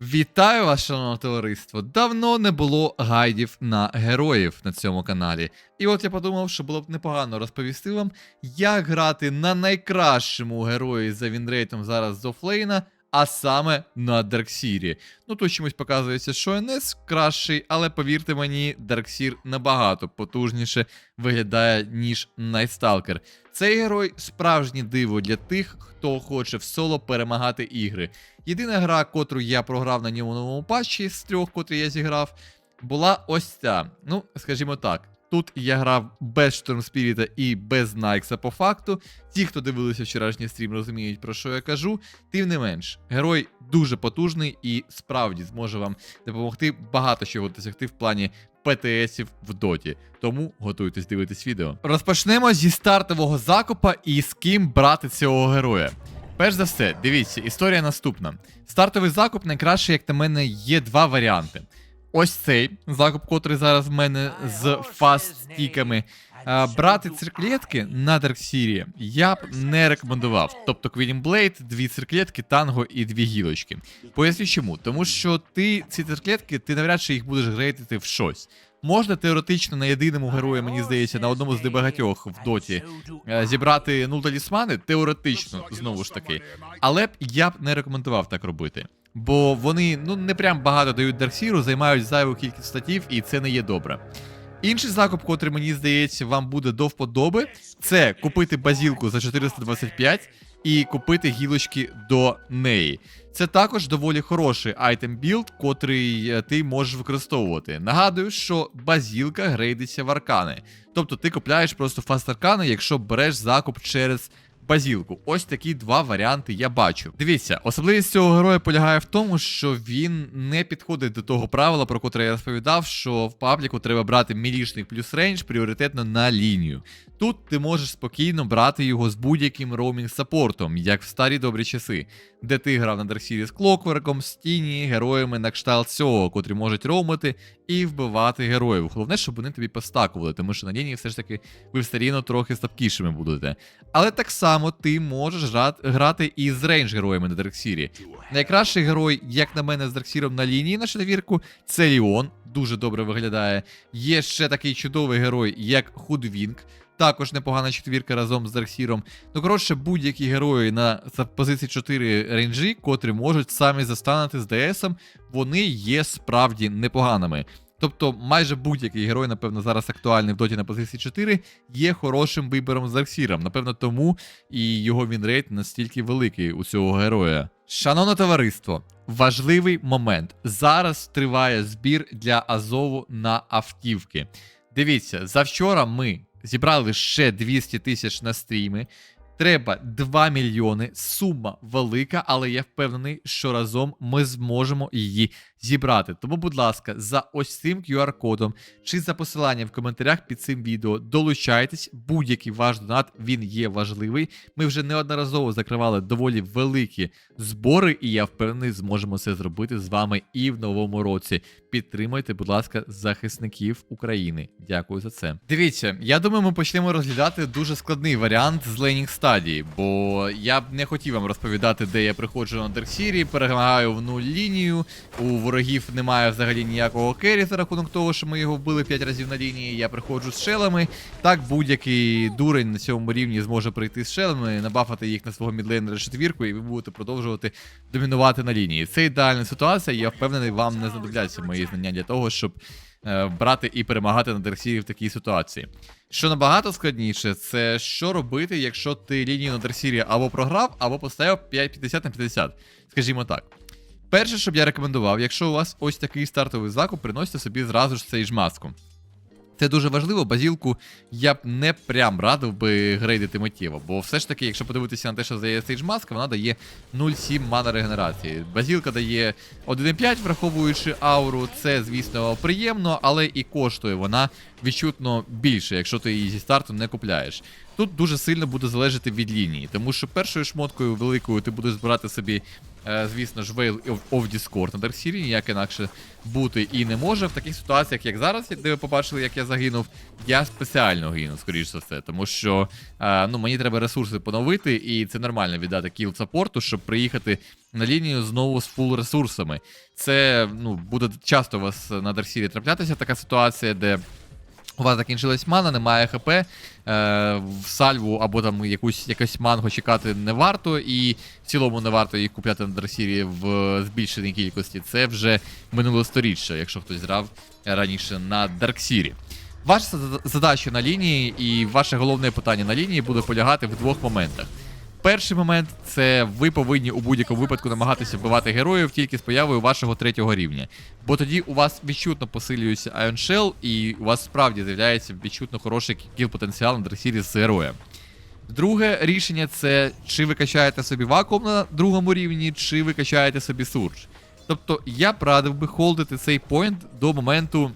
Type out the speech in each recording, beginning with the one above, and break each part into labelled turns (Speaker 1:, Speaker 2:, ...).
Speaker 1: Вітаю вас, шановне товариство! Давно не було гайдів на героїв на цьому каналі. І от я подумав, що було б непогано розповісти вам, як грати на найкращому герої за вінрейтом зараз з офлейна, а саме на Дарксірі. Ну тут чомусь показується, що НС кращий, але повірте мені, Дарксір набагато потужніше виглядає, ніж Найтсталкер. Цей герой справжнє диво для тих, хто хоче в соло перемагати ігри. Єдина гра, котру я програв на ньому новому патчі з трьох, котрі я зіграв, була ось ця. Ну, скажімо так. Тут я грав без Штормспіріта і без Найкса по факту. Ті, хто дивилися вчорашній стрім, розуміють, про що я кажу. Тим не менш, герой дуже потужний і справді зможе вам допомогти багато чого досягти в плані ПТСів в доті. Тому готуйтесь дивитись відео. Розпочнемо зі стартового закупа і з ким брати цього героя. Перш за все, дивіться, історія наступна. Стартовий закуп найкраще, як на мене, є два варіанти. Ось цей закуп, котрий зараз в мене з фаст-стіками. Брати цирклетки на Дарксірі я б не рекомендував. Тобто Blade, дві цирклетки, танго і дві гілочки. Поясню чому. Тому що ти ці цирклетки, ти навряд чи їх будеш грейтити в щось. Можна теоретично на єдиному герої, мені здається, на одному з небагатьох в доті е, зібрати ну талісмани, теоретично, знову ж таки. Але б я б не рекомендував так робити. Бо вони ну не прям багато дають Дарксіру, займають зайву кількість статів, і це не є добре. Інший закуп, котрий мені здається, вам буде до вподоби, це купити базілку за 425 і купити гілочки до неї. Це також доволі хороший айтем білд, котрий е, ти можеш використовувати. Нагадую, що базілка грейдиться в аркани. Тобто ти купляєш просто фаст аркани, якщо береш закуп через базілку. Ось такі два варіанти я бачу. Дивіться, особливість цього героя полягає в тому, що він не підходить до того правила, про котре я розповідав, що в пабліку треба брати мілішник плюс рейндж пріоритетно на лінію. Тут ти можеш спокійно брати його з будь-яким роумінг саппортом, як в старі добрі часи, де ти грав на Дарксірі з Клокверком, Стіні, героями на кшталт цього, котрі можуть роумити і вбивати героїв. Головне, щоб вони тобі постакували, тому що на лінії все ж таки ви все рівно трохи слабкішими будете. Але так само ти можеш грати, і з рейндж героями на Дарксірі. Найкращий герой, як на мене, з Дарксіром на лінії на четвірку, це Ліон. Дуже добре виглядає. Є ще такий чудовий герой, як Худвінг. Також непогана четвірка разом з Дарксіром. Ну, коротше, будь-які герої на позиції 4 рейнджі, котрі можуть самі застанути з ДСом, вони є справді непоганими. Тобто, майже будь-який герой, напевно, зараз актуальний в доті на позиції 4, є хорошим вибором з Дарксіром. Напевно, тому і його вінрейт настільки великий у цього героя. Шановне товариство, важливий момент. Зараз триває збір для Азову на автівки. Дивіться, завчора ми зібрали ще 200 тисяч на стріми. Треба 2 мільйони. Сума велика, але я впевнений, що разом ми зможемо її зібрати. Тому, будь ласка, за ось цим QR-кодом чи за посиланням в коментарях під цим відео долучайтесь. Будь-який ваш донат він є важливий. Ми вже неодноразово закривали доволі великі збори, і я впевнений, зможемо це зробити з вами і в новому році. Підтримайте, будь ласка, захисників України. Дякую за це. Дивіться, я думаю, ми почнемо розглядати дуже складний варіант з лейнінг стадії, бо я б не хотів вам розповідати, де я приходжу на Дарксірі, перемагаю в нуль лінію. У ворогів немає взагалі ніякого керрі за рахунок того, що ми його вбили 5 разів на лінії. Я приходжу з шелами. Так будь-який дурень на цьому рівні зможе прийти з шелами, набафати їх на свого мідлейнера четвірку, і ви будете продовжувати домінувати на лінії. Це ідеальна ситуація. Я впевнений, вам не знадобляться мої знання для того, щоб брати і перемагати на Дарксірі в такій ситуації. Що набагато складніше, це що робити, якщо ти лінію на Дарксірі або програв, або поставив 5,50 на 50. Скажімо так. Перше, що б я рекомендував, якщо у вас ось такий стартовий закуп, приносите собі зразу ж цей жмаску. Це дуже важливо, базілку я б не прям радив би грейдити миттєво, бо все ж таки, якщо подивитися на те, що дає Stage Mask, вона дає 0,7 мана регенерації. Базілка дає 1,5, враховуючи ауру, це, звісно, приємно, але і коштує вона відчутно більше, якщо ти її зі старту не купляєш. Тут дуже сильно буде залежати від лінії, тому що першою шмоткою великою ти будеш збирати собі е, звісно ж, Veil of- Discord на Дарксірі, ніяк інакше бути і не може. В таких ситуаціях, як зараз, де ви побачили, як я загинув, я спеціально гину, скоріш за все, тому що е, ну, мені треба ресурси поновити, і це нормально віддати кіл саппорту, щоб приїхати на лінію знову з фул ресурсами. Це ну, буде часто у вас на Дарксірі траплятися така ситуація, де у вас закінчилась мана, немає ХП, е, в сальву або там якусь якось манго чекати не варто, і в цілому не варто їх купляти на Дарсірі в збільшеній кількості. Це вже минуле сторіччя, якщо хтось грав раніше на Дарксірі. Ваша задача на лінії і ваше головне питання на лінії буде полягати в двох моментах. Перший момент це ви повинні у будь-якому випадку намагатися вбивати героїв тільки з появою вашого третього рівня. Бо тоді у вас відчутно посилюється Iron Shell, і у вас справді з'являється відчутно хороший кіл потенціал на дресірі з героєм. Друге рішення це чи ви качаєте собі вакуум на другому рівні, чи ви качаєте собі сурж. Тобто я б радив би холдити цей поінт до моменту,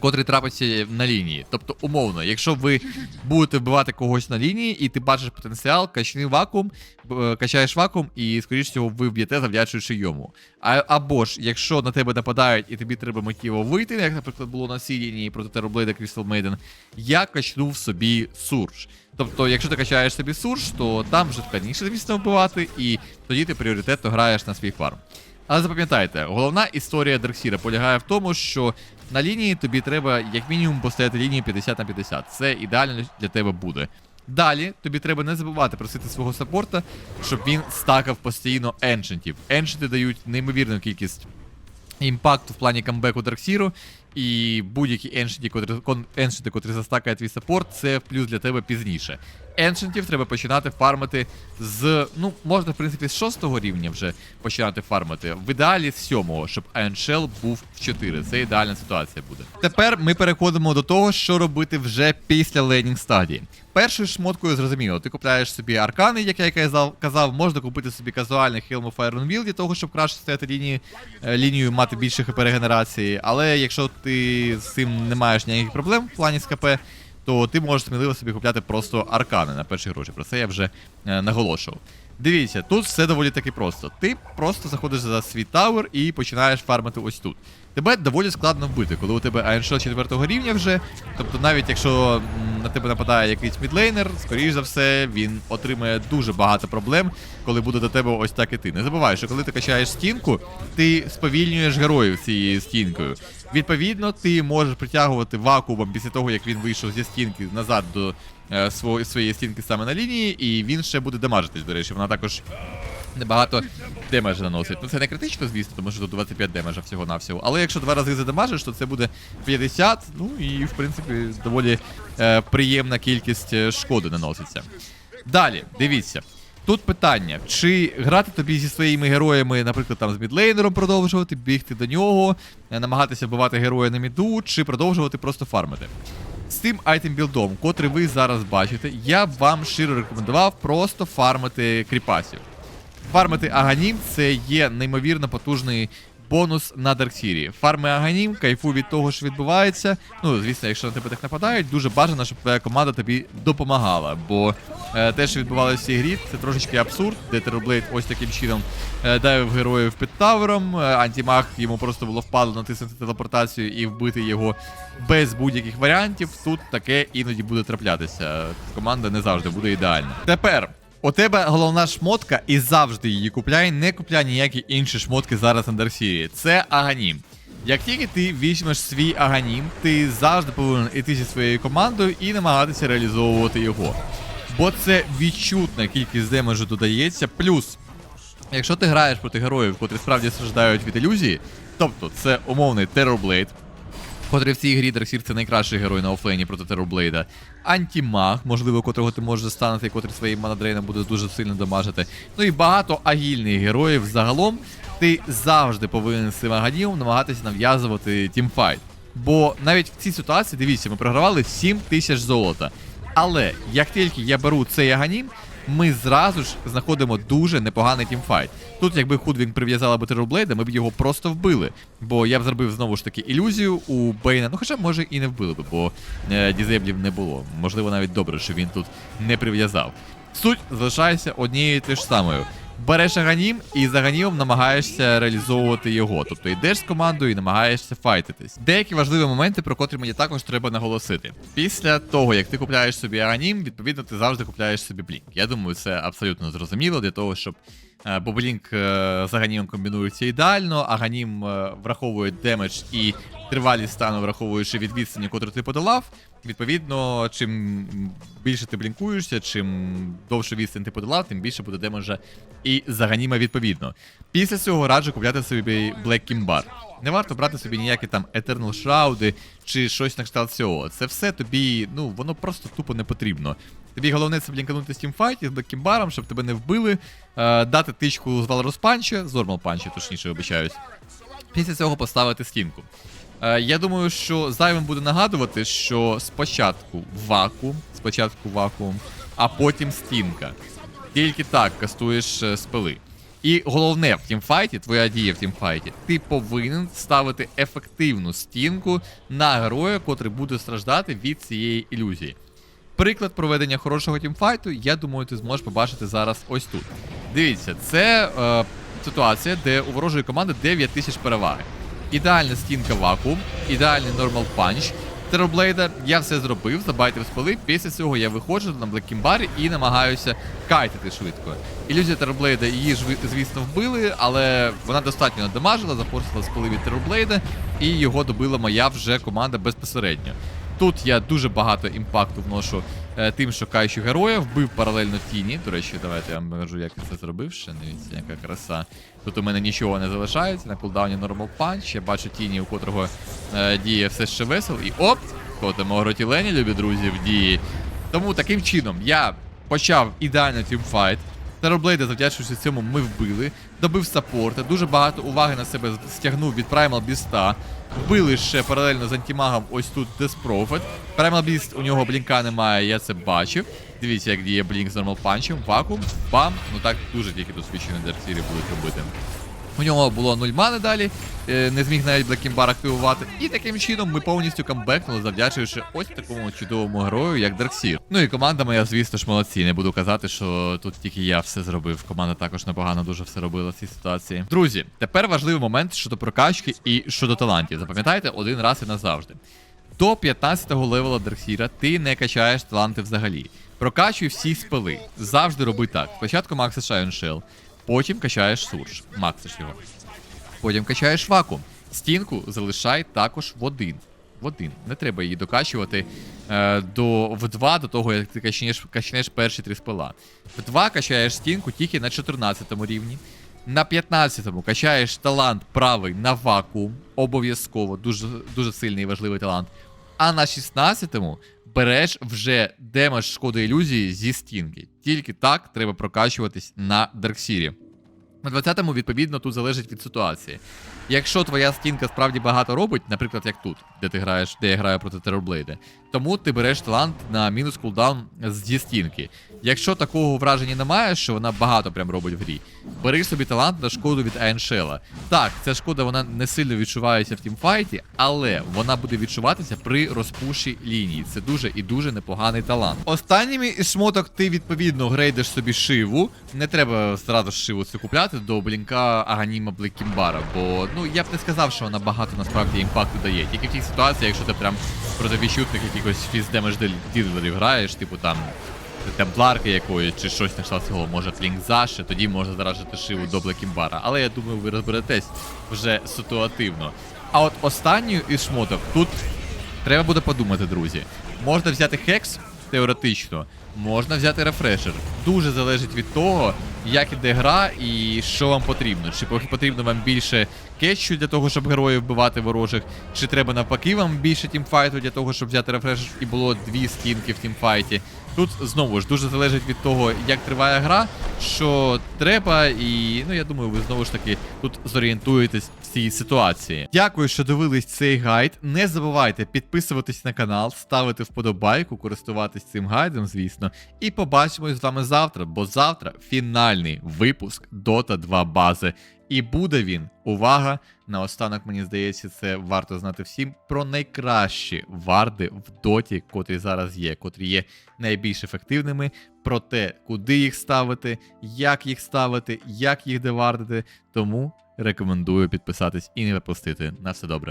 Speaker 1: котрий трапиться на лінії. Тобто, умовно, якщо ви будете вбивати когось на лінії і ти бачиш потенціал, качни вакуум, е, качаєш вакуум, і, скоріш всього, ви вб'єте, завдячуючи йому. А, або ж, якщо на тебе нападають і тобі треба миттєво вийти, як, наприклад, було на цій лінії проти Терроблейда Crystal Maiden, я качнув собі сурж. Тобто, якщо ти качаєш собі сурж, то там вже складніше, звісно, вбивати, і тоді ти пріоритетно граєш на свій фарм. Але запам'ятайте, головна історія Дарксіра полягає в тому, що на лінії тобі треба як мінімум поставити лінію 50 на 50. Це ідеально для тебе буде. Далі тобі треба не забувати просити свого саппорта, щоб він стакав постійно еншентів. Еншенти дають неймовірну кількість імпакту в плані камбеку Дарксіру, і будь-які еншенти, котрі, еншенти, котрі застакає твій саппорт, це плюс для тебе пізніше. Еншентів треба починати фармити з. Ну, можна, в принципі, з шостого рівня вже починати фармити. В ідеалі з сьомого, щоб Iron Shell був в 4. Це ідеальна ситуація буде. Тепер ми переходимо до того, що робити вже після лейнінг стадії. Першою шмоткою зрозуміло, ти купляєш собі аркани, як я казав, казав, можна купити собі казуальний Helm of Iron Will для того, щоб краще стояти лінії, е, лінію, мати більше хп регенерації. Але якщо ти з цим не маєш ніяких проблем в плані з ХП, то ти можеш сміливо собі купляти просто аркани на перші гроші. Про це я вже е, наголошував. Дивіться, тут все доволі таки просто. Ти просто заходиш за свій тавер і починаєш фармити ось тут. Тебе доволі складно вбити, коли у тебе Shell 4 рівня вже. Тобто, навіть якщо на тебе нападає якийсь мідлейнер, скоріш за все, він отримає дуже багато проблем, коли буде до тебе ось так іти. Не забувай, що коли ти качаєш стінку, ти сповільнюєш героїв цією стінкою. Відповідно, ти можеш притягувати вакуумом після того, як він вийшов зі стінки назад до е, своєї стінки саме на лінії, і він ще буде дамажитись, до речі, вона також небагато демеджа наносить. Ну це не критично, звісно, тому що тут 25 демеджа всього-навсього. Але якщо два рази задамажиш, то це буде 50, ну і в принципі доволі е, приємна кількість е, шкоди наноситься. Далі, дивіться. Тут питання, чи грати тобі зі своїми героями, наприклад, там з мідлейнером продовжувати, бігти до нього, е, намагатися вбивати героя на міду, чи продовжувати просто фармити. З тим айтем білдом, котрий ви зараз бачите, я б вам щиро рекомендував просто фармити кріпасів. Фармити Аганім це є неймовірно потужний бонус на Дарксірі. Фарми Аганім, кайфу від того, що відбувається. Ну, звісно, якщо на тебе так нападають, дуже бажано, щоб твоя команда тобі допомагала. Бо е, те, що відбувалося в цій грі, це трошечки абсурд, де Терроблейд ось таким чином е, давив героїв під тавером. е, Антімаг йому просто було впадло натиснути телепортацію і вбити його без будь-яких варіантів. Тут таке іноді буде траплятися. Команда не завжди буде ідеальна. Тепер. У тебе головна шмотка і завжди її купляй, не купляй ніякі інші шмотки зараз на Дарсірі. Це Аганім. Як тільки ти візьмеш свій Аганім, ти завжди повинен іти зі своєю командою і намагатися реалізовувати його. Бо це відчутна кількість демеджу додається. Плюс, якщо ти граєш проти героїв, котрі справді страждають від ілюзії, тобто це умовний Terrorblade, котрий в цій грі Дарксір це найкращий герой на офлейні проти Терроблейда. Антімаг, можливо, котрого ти можеш застанути, і котрий своїм манадрейном буде дуже сильно дамажити. Ну і багато агільних героїв загалом. Ти завжди повинен з цим аганімом намагатися нав'язувати тімфайт. Бо навіть в цій ситуації, дивіться, ми програвали 7 тисяч золота. Але як тільки я беру цей аганім, ми зразу ж знаходимо дуже непоганий тімфайт. Тут, якби Худвінг прив'язала би тероблейда, ми б його просто вбили. Бо я б зробив знову ж таки ілюзію у Бейна. Ну хоча може і не вбили би, бо е, дізеблів не було. Можливо, навіть добре, що він тут не прив'язав. Суть залишається однією те ж самою. Береш аганім і з аганімом намагаєшся реалізовувати його. Тобто йдеш з командою і намагаєшся файтитись. Деякі важливі моменти, про котрі мені також треба наголосити. Після того, як ти купляєш собі аганім, відповідно, ти завжди купляєш собі блінк. Я думаю, це абсолютно зрозуміло для того, щоб. е, Бо Блінк е, з Аганімом комбінується ідеально, Аганім е, враховує демедж і тривалість стану, враховуючи від відстані, котру ти подолав. Відповідно, чим більше ти блінкуєшся, чим довше відстань ти подолав, тим більше буде демеджа і заганіма відповідно. Після цього раджу купляти собі Black Kimbar. Не варто брати собі ніякі там Eternal Shroud чи щось на кшталт цього. Це все тобі, ну, воно просто тупо не потрібно. Тобі головне це блінканути з тімфайті з Black щоб тебе не вбили, е, дати тичку з Valorous Punch, з Normal Punch, точніше обіцяюсь. Після цього поставити стінку. Е, я думаю, що зайвим буде нагадувати, що спочатку вакуум, спочатку вакуум, а потім стінка. Тільки так кастуєш е, спели. І головне в тімфайті, твоя дія в тімфайті, ти повинен ставити ефективну стінку на героя, котрий буде страждати від цієї ілюзії. Приклад проведення хорошого тімфайту, я думаю, ти зможеш побачити зараз ось тут. Дивіться, це е, ситуація, де у ворожої команди 9 тисяч переваги. Ідеальна стінка вакуум, ідеальний нормал панч. Терорблейда, я все зробив, забайтив спали. Після цього я виходжу на блекімбарі і намагаюся кайтити швидко. Ілюзія Терорблейда її ж звісно вбили, але вона достатньо надамажила, запорсила спали від Терорблейда, і його добила моя вже команда безпосередньо. Тут я дуже багато імпакту вношу тим, що каючи героя, вбив паралельно тіні. До речі, давайте я вам покажу, як я це зробив. Ще дивіться, яка краса. Тут у мене нічого не залишається. На кулдауні нормал панч. Я бачу тіні, у котрого е, діє все ще весел. І оп! Котимо гротілені, любі друзі, в дії. Тому таким чином я почав ідеально тімфайт. Терорблейда, завдячуючи цьому, ми вбили. Добив саппорта, дуже багато уваги на себе стягнув від Primal Біста. Вбили ще паралельно з антимагом ось тут Деспрофет. Праймал Beast, у нього блінка немає, я це бачив. Дивіться, як діє блінк з нормал панчем, вакуум, бам. Ну так дуже тільки досвідчені дерсірі будуть робити. У нього було 0 мани далі, е, не зміг навіть Блекімбар активувати. І таким чином ми повністю камбекнули, завдячуючи ось такому чудовому герою, як Дарксір. Ну і команда моя, звісно ж, молодці. Не буду казати, що тут тільки я все зробив. Команда також непогано дуже все робила в цій ситуації. Друзі, тепер важливий момент щодо прокачки і щодо талантів. Запам'ятайте один раз і назавжди. До 15-го левела Дарксіра ти не качаєш таланти взагалі. Прокачуй всі спели. Завжди роби так. Спочатку Iron Shell, потім качаєш Сурж, максиш його. Потім качаєш вакуум. Стінку залишай також в один. В один. Не треба її докачувати е, до, в 2 до того, як ти качнеш, качнеш перші три спела. В 2 качаєш стінку тільки на 14 рівні. На 15-му качаєш талант правий на вакуум. Обов'язково, дуже, дуже сильний і важливий талант. А на 16-му береш вже демедж шкоди ілюзії зі стінки. Тільки так треба прокачуватись на Дарксірі. На 20-му, відповідно, тут залежить від ситуації. Якщо твоя стінка справді багато робить, наприклад, як тут, де ти граєш, де я граю проти Терорблейда, тому ти береш талант на мінус кулдаун зі стінки. Якщо такого враження немає, що вона багато прям робить в грі, бери собі талант на шкоду від Айншела. Так, ця шкода вона не сильно відчувається в тімфайті, але вона буде відчуватися при розпуші лінії. Це дуже і дуже непоганий талант. Останніми шмоток ти відповідно грейдиш собі шиву. Не треба зразу шиву цю купляти до блінка Аганіма Блекімбара, бо ну я б не сказав, що вона багато насправді імпакту дає. Тільки в тій ситуації, якщо ти прям проти відчутних якихось фіздемедж ділерів граєш, типу там темпларки якої чи щось на кшталт цього, може Флінк Заши, тоді можна заражити шиву до Блекімбара. Але я думаю, ви розберетесь вже ситуативно. А от останню із шмоток тут треба буде подумати, друзі. Можна взяти хекс теоретично, можна взяти рефрешер. Дуже залежить від того, як іде гра і що вам потрібно. Чи потрібно вам більше кетчу для того, щоб героїв вбивати ворожих, чи треба навпаки вам більше тімфайту для того, щоб взяти рефреш і було дві стінки в тімфайті. Тут знову ж дуже залежить від того, як триває гра, що треба, і ну я думаю, ви знову ж таки тут зорієнтуєтесь цій ситуації. Дякую, що дивились цей гайд. Не забувайте підписуватись на канал, ставити вподобайку, користуватись цим гайдом, звісно. І побачимось з вами завтра, бо завтра фінальний випуск Dota 2 бази. І буде він, увага, наостанок, мені здається, це варто знати всім про найкращі варди в доті, котрі зараз є, котрі є найбільш ефективними, про те, куди їх ставити, як їх ставити, як їх девардити. Тому рекомендую підписатись і не пропустити. На все добре.